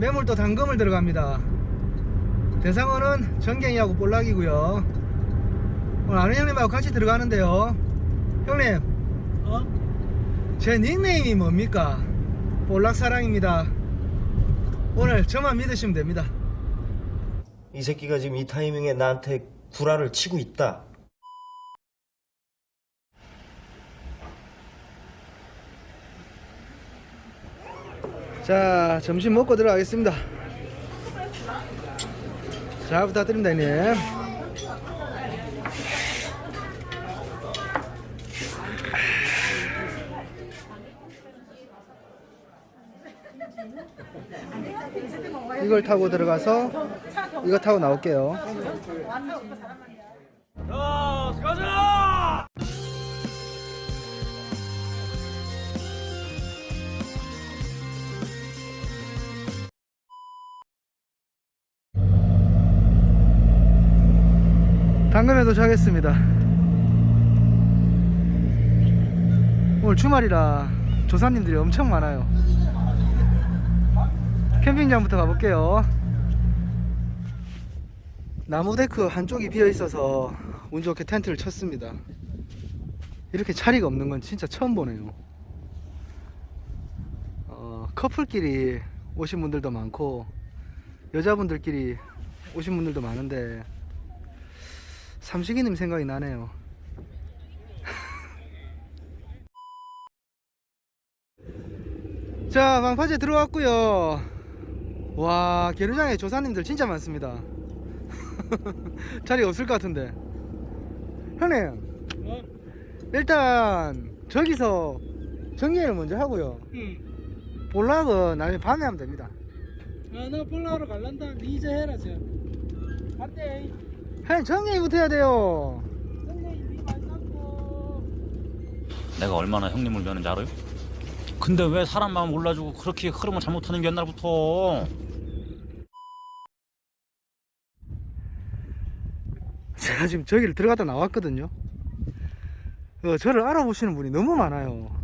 매물도 단검을 들어갑니다. 대상어는 전갱이하고 볼락이고요. 오늘 아는 형님하고 같이 들어가는데요. 형님, 어? 제 닉네임이 뭡니까? 볼락사랑입니다. 오늘 저만 믿으시면 됩니다. 이 새끼가 지금 이 타이밍에 나한테 구라를 치고 있다. 자, 점심 먹고 들어가겠습니다. 잘 부탁드립니다, 형님. 이걸 타고 들어가서 이거 타고 나올게요. 당근에 도착했습니다. 오늘 주말이라 조사님들이 엄청 많아요. 캠핑장부터 가볼게요. 나무 데크 한쪽이 비어 있어서 운 좋게 텐트를 쳤습니다. 이렇게 자리가 없는 건 진짜 처음 보네요. 어, 커플끼리 오신 분들도 많고 여자분들끼리 오신 분들도 많은데 삼식이님 생각이 나네요. 자, 방파제 들어왔고요. 와, 게르장에 조사님들 진짜 많습니다. 자리 없을 것 같은데. 형님, 어? 일단 저기서 정리를 먼저 하고요. 응. 볼락은 나중에 밤에 하면 됩니다. 아, 나 볼라로 갈란다. 니 이제 해라, 저. 안돼. 형님 정리부터 해야 돼요. 내가 얼마나 형님을 미웠는지 알아요? 근데 왜 사람 마음 몰라주고 그렇게 흐름을 잘못하는 게 옛날부터 제가 지금 저기를 들어갔다 나왔거든요. 어, 저를 알아보시는 분이 너무 많아요.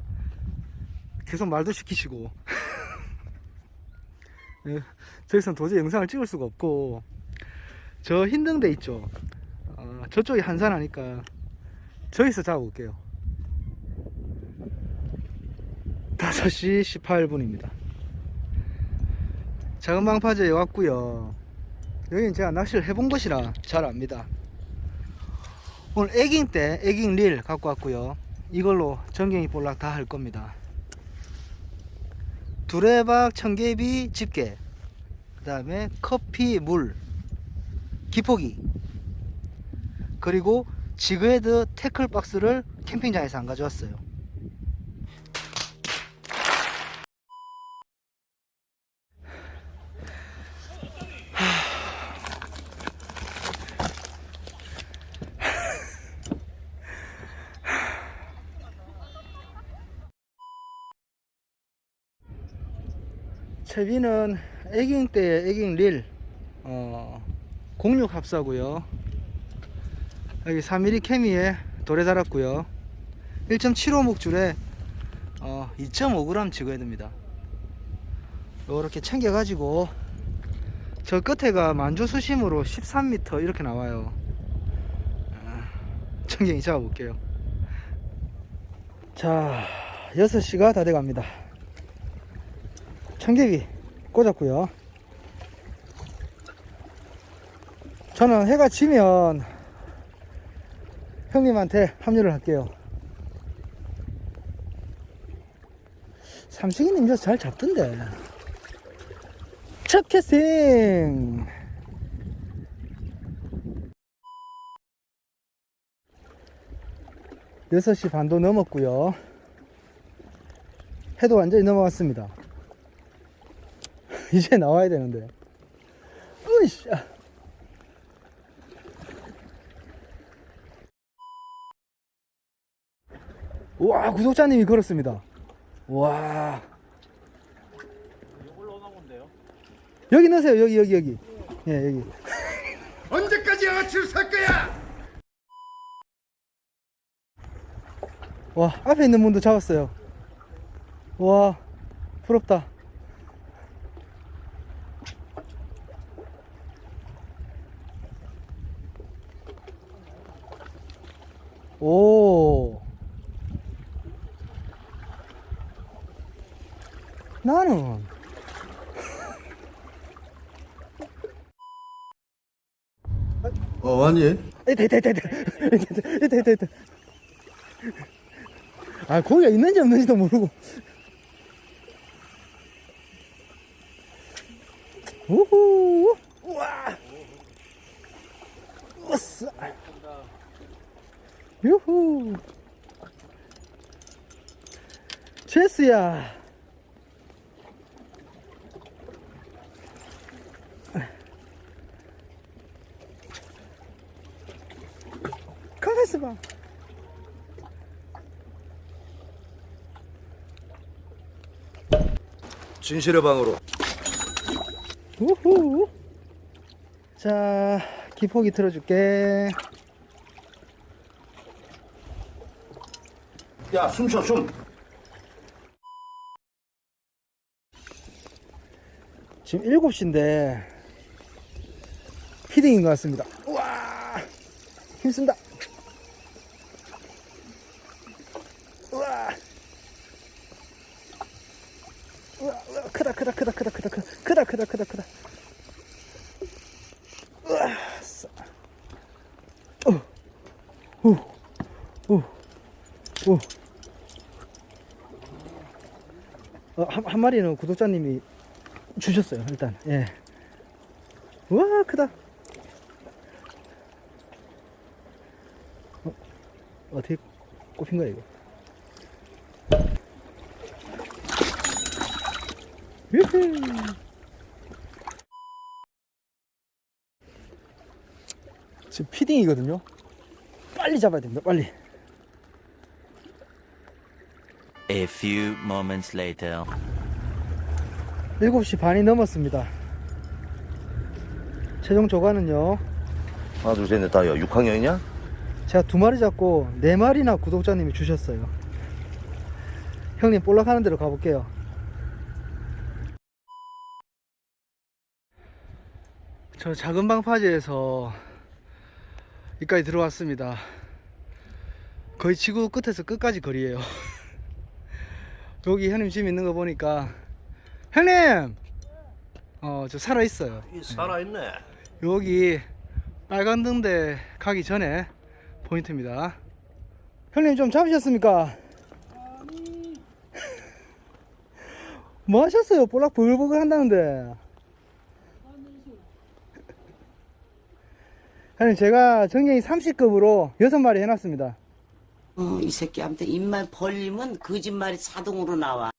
계속 말도 시키시고. 예, 저기선 도저히 영상을 찍을 수가 없고, 저 힘든 데 있죠. 어, 저쪽이 한산 하니까, 저기서 잡아볼게요. 5시 18분입니다. 작은 방파제에 왔고요 여기는 제가 낚시를 해본 곳이라 잘 압니다. 오늘 에깅 때 에깅 릴 갖고 왔고요 이걸로 전갱이 볼락 다 할 겁니다 두레박 청개비 집게 그 다음에 커피 물 기포기 그리고 지그헤드 태클 박스를 캠핑장에서 안 가져왔어요 채비는 에깅 때 에깅 릴 어, 06 합사고요. 여기 3mm 케미에 돌에 달았고요. 1.75 목줄에 어, 2.5g 지거야 됩니다. 요렇게 챙겨 가지고 저 끝에가 만조 수심으로 13m 이렇게 나와요. 아, 청경이 잡아 볼게요. 자 6시가 다 돼갑니다. 청개비 꽂았고요 저는 해가 지면 형님한테 합류를 할게요. 삼식이님 저잘 잡던데. 첫 캐스팅! 여섯 시 반도 넘었고요. 해도 완전히 넘어갔습니다. 이제 나와야 되는데. 으이씨. 와 구독자님이 걸었습니다. 와. 여기 넣으세요. 여기 여기 여기. 예 여기. 언제까지 양아치를 살 거야? 와 앞에 있는 분도 잡았어요. 와 부럽다. 오. 나는. 어 왔니? 이따 이따 이따 이따 이따 이따 이따 아 고기가 있는지 없는지도 모르고. 우후. 우와. 우싸 유후. 체스야 가만있어 봐 진실의 방으로 우후. 자, 기포기 틀어줄게. 야 숨 쉬어 숨 지금 7시인데, 피딩인 것 같습니다. 우와! 힘쓴다. 우와! 우와, 우와, 크다, 크다, 크다, 크다, 크다, 크다, 크다, 크다, 크다, 싸. 어, 오, 오, 오. 어, 한, 한 마리는 구독자님이 주셨어요 일단 예 우와 크다 어, 어떻게 꼽힌 거야 이거 유후. 지금 피딩이거든요 빨리 잡아야 됩니다 빨리 A few moments later. 7시 반이 넘었습니다 최종 조과는요 하나 둘 셋 넷 다야 6학년이냐? 제가 두 마리 잡고 네 마리나 구독자님이 주셨어요. 형님 볼락하는 대로 가볼게요. 저 작은 방파제에서 여기까지 들어왔습니다. 거의 지구 끝에서 끝까지 거리에요. 여기 형님 집 있는 거 보니까 형님, 어 저 살아 있어요. 살아있네 여기 빨간 등대 가기 전에 포인트입니다. 형님 좀 잡으셨습니까? 뭐 하셨어요? 볼락 보글보글 한다는데. 형님 제가 정경이 30급으로 6마리 해놨습니다. 어, 이 새끼 아무튼 입만 벌리면 거짓말이 자동으로 나와.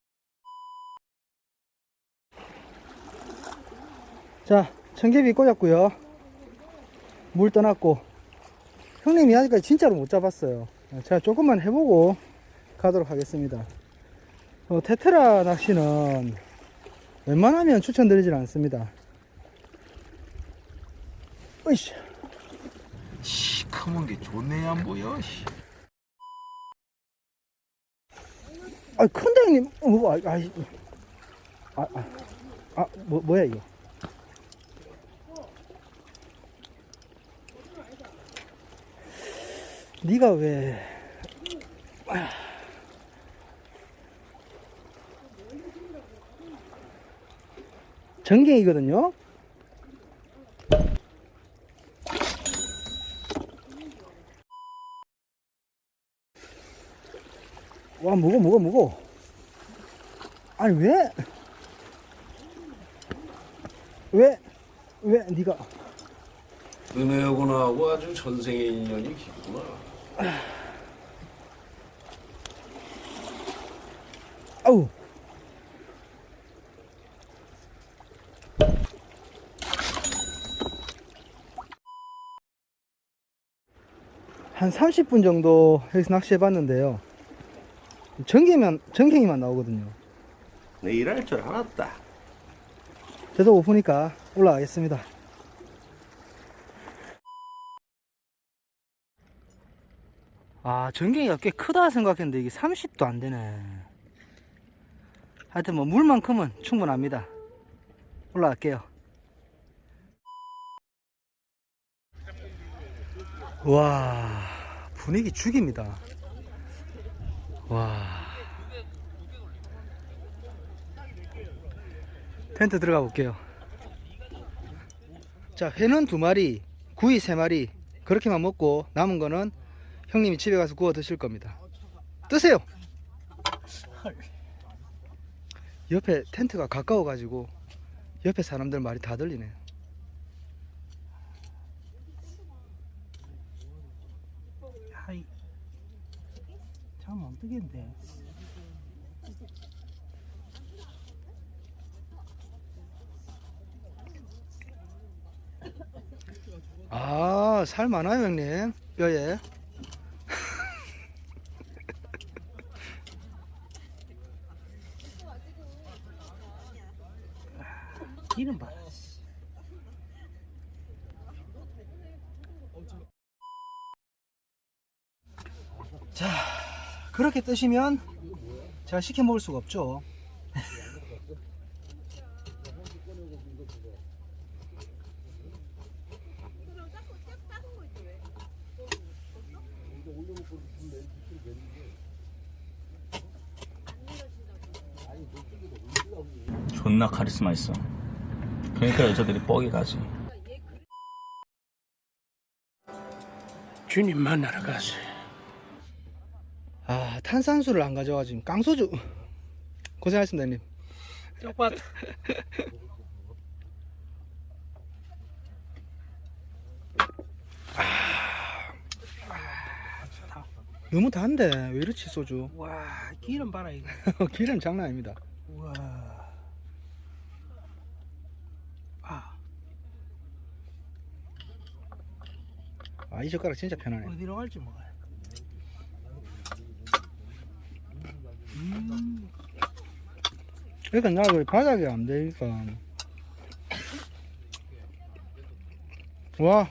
자, 청개비 꽂았고요. 물 떠났고. 형님이 아직까지 진짜로 못 잡았어요. 제가 조금만 해보고 가도록 하겠습니다. 어, 테트라 낚시는 웬만하면 추천드리진 않습니다. 으이씨. 시커먼 게 좋네 안 보여 아, 큰데 형님. 어, 뭐, 아, 아, 아, 아, 아, 뭐, 뭐야 이거? 네가 왜? 아. 전갱이거든요. 와 무거 무거 무거. 아니 왜? 왜? 왜 네가? 은혜하고 나하고 아주 전생의 인연이 깊구나. 아우. 한 30분 정도 여기서 낚시해 봤는데요. 전갱이만, 전갱이만 나오거든요. 내 일할 줄 알았다 저도 오프니까 올라가겠습니다. 아, 전갱이가 꽤 크다 생각했는데 이게 30도 안 되네. 하여튼 뭐 물만큼은 충분합니다. 올라갈게요. 와, 분위기 죽입니다. 와. 텐트 들어가 볼게요. 자, 회는 두 마리, 구이 세 마리, 그렇게만 먹고 남은 거는 형님이 집에 가서 구워 드실 겁니다. 뜨세요! 옆에 텐트가 가까워가지고 옆에 사람들 말이 다 들리네. 잠안 뜨겠는데. 아, 살 많아요, 형님. 뼈에. 기름 봐. 그렇게 뜨시면 제가 시켜 먹을 수가 없죠. 존나 카리스마 있어. 그러니까 여자들이 뻑이 가지. 주님 만나러 가세요. 아, 탄산수를 안 가져와가지고 깡소주. 고생하셨습니다, 형님. 쪽밭. 너무 단데 왜 이렇지 소주? 와, 기름 봐라 이거. 기름 장난 아닙니다. 와. 아, 아, 이 젓가락 진짜 편하네. 어디로 갈지 몰라. 그러니까 나왜 바닥에 안 되니까. 와,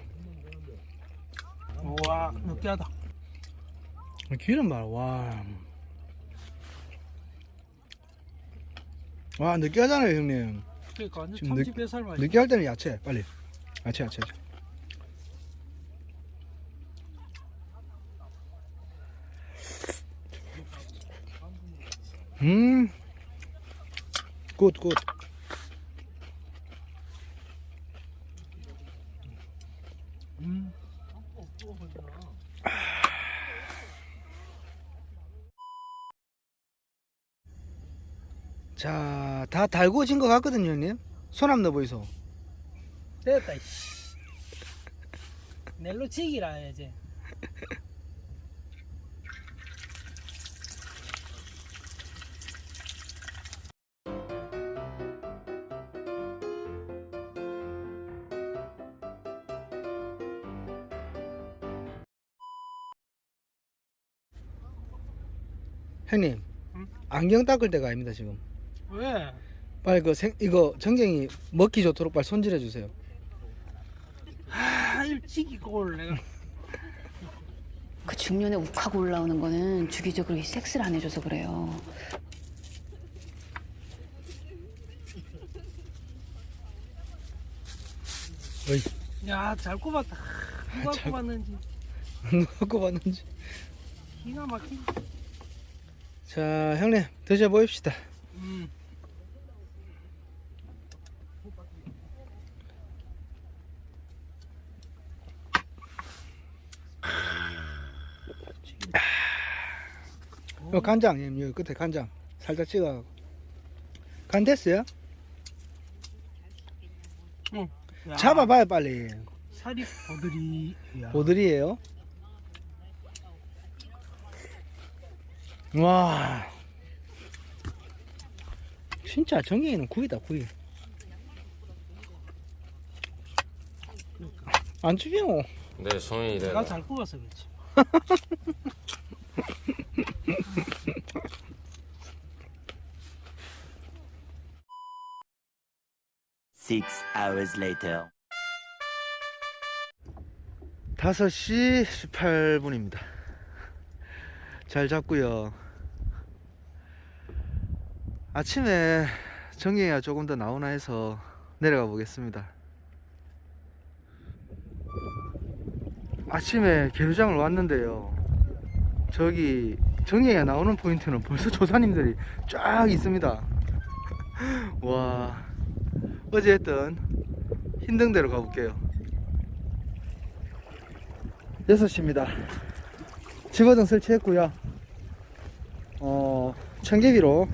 와, 느끼하다. 기름 봐라, 와. 와, 느끼하잖아요, 형님. 그러니까 완전 지금 참치 뱃살. 느끼할 때는 야채, 빨리. 야채, 야채. 야채. 음, 굿, 굿. 음. 자, 다 달구어진 것 같거든요, 형님. 손 한번 넣어보이소. 됐다. 이씨. 넬로 치기라 이제. 형님, 응? 안경 닦을 때가 아닙니다, 지금. 왜? 빨리 그 생, 이거 정경이 먹기 좋도록 빨리 손질해 주세요. 아, 이꼴 내가. 그 중년에 욱하고 올라오는 거는 주기적으로 이 섹스를 안 해줘서 그래요. 야, 잘 꼽았다. 누가 잘- 꼽았는지 누가 꼽았는지. 기가 막히. 자, 형님 드셔 보입시다. 음. 요 간장, 형님 여기 끝에 간장 살짝 찍어. 간 됐어요? 응. 야, 잡아봐요 빨리. 살이 보들이. 야. 보들이에요. 와, 진짜 정경이는 구이다 구이. 안 죽여. 내 손이 내가 잘 꼽아서 그렇지. Six hours later. 5시 18분입니다. 잘 잤고요. 아침에 정경이가 조금 더 나오나 해서 내려가 보겠습니다. 아침에 개루장을 왔는데요. 저기 정리에 나오는 포인트는 벌써 조사님들이 쫙 있습니다. 와 어제 했던 힘든 대로 가볼게요. 6시입니다. 집어등 설치했고요. 어, 청개비로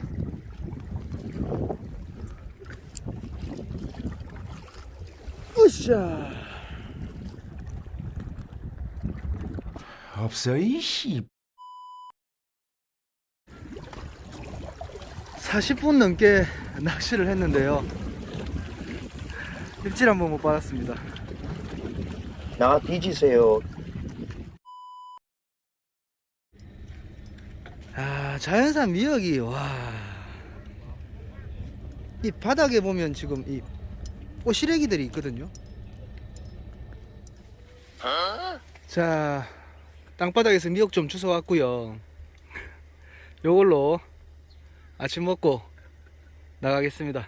으쌰 없어 이씨 40분 넘게 낚시를 했는데요. 입질 한 번 못 받았습니다. 나 뒤지세요. 아, 자연산 미역이, 와. 이 바닥에 보면 지금 이 꼬시래기들이 있거든요. 자, 땅바닥에서 미역 좀 주워 왔고요. 요걸로 아침 먹고 나가겠습니다.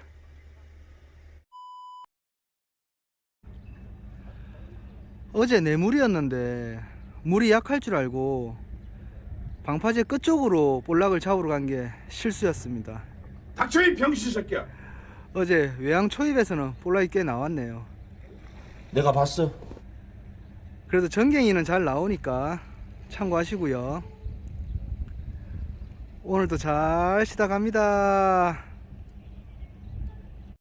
어제 내물이었는데 물이 약할 줄 알고 방파제 끝쪽으로 볼락을 잡으러 간 게 실수였습니다. 닥쳐 이 병신 새끼야 어제 외양 초입에서는 볼락이 꽤 나왔네요. 내가 봤어. 그래도 전갱이는 잘 나오니까 참고하시고요. 오늘도 잘 시작합니다.